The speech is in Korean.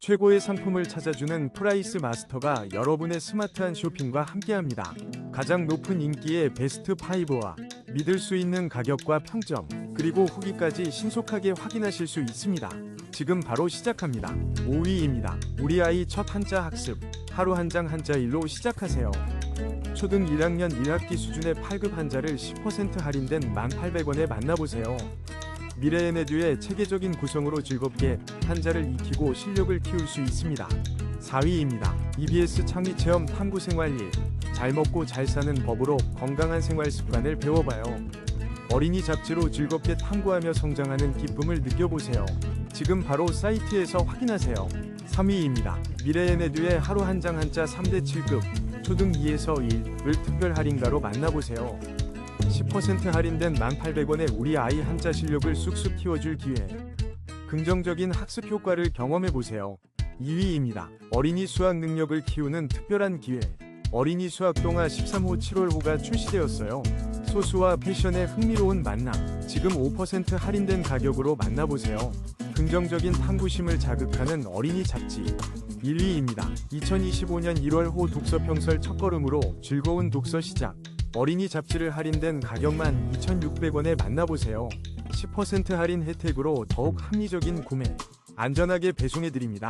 최고의 상품을 찾아주는 프라이스 마스터가 여러분의 스마트한 쇼핑과 함께합니다. 가장 높은 인기의 베스트 5와 믿을 수 있는 가격과 평점, 그리고 후기까지 신속하게 확인하실 수 있습니다. 지금 바로 시작합니다. 5위입니다. 우리 아이 첫 한자 학습. 하루 한 장 한자 일로 시작하세요. 초등 1학년 1학기 수준의 8급 한자를 10% 할인된 1,800원에 만나보세요. 미래의 내듀의 체계적인 구성으로 즐겁게 한자를 익히고 실력을 키울 수 있습니다. 4위입니다. EBS 창의 체험 탐구 생활 1. 잘 먹고 잘 사는 법으로 건강한 생활 습관을 배워봐요. 어린이 잡지로 즐겁게 탐구하며 성장하는 기쁨을 느껴보세요. 지금 바로 사이트에서 확인하세요. 3위입니다. 미래의 내듀의 하루 한 장 한자 3대 7급 초등 2에서 1을 특별 할인가로 만나보세요. 10% 할인된 1,800원에 우리 아이 한자 실력을 쑥쑥 키워줄 기회. 긍정적인 학습 효과를 경험해보세요. 2위입니다. 어린이 수학 능력을 키우는 특별한 기회. 어린이 수학 동화 13호 7월호가 출시되었어요. 소수와 패션의 흥미로운 만남. 지금 5% 할인된 가격으로 만나보세요. 긍정적인 탐구심을 자극하는 어린이 잡지. 1위입니다. 2025년 1월호 독서 평설 첫걸음으로 즐거운 독서 시작. 어린이 잡지를 할인된 가격만 2,600원에 만나보세요. 10% 할인 혜택으로 더욱 합리적인 구매, 안전하게 배송해드립니다.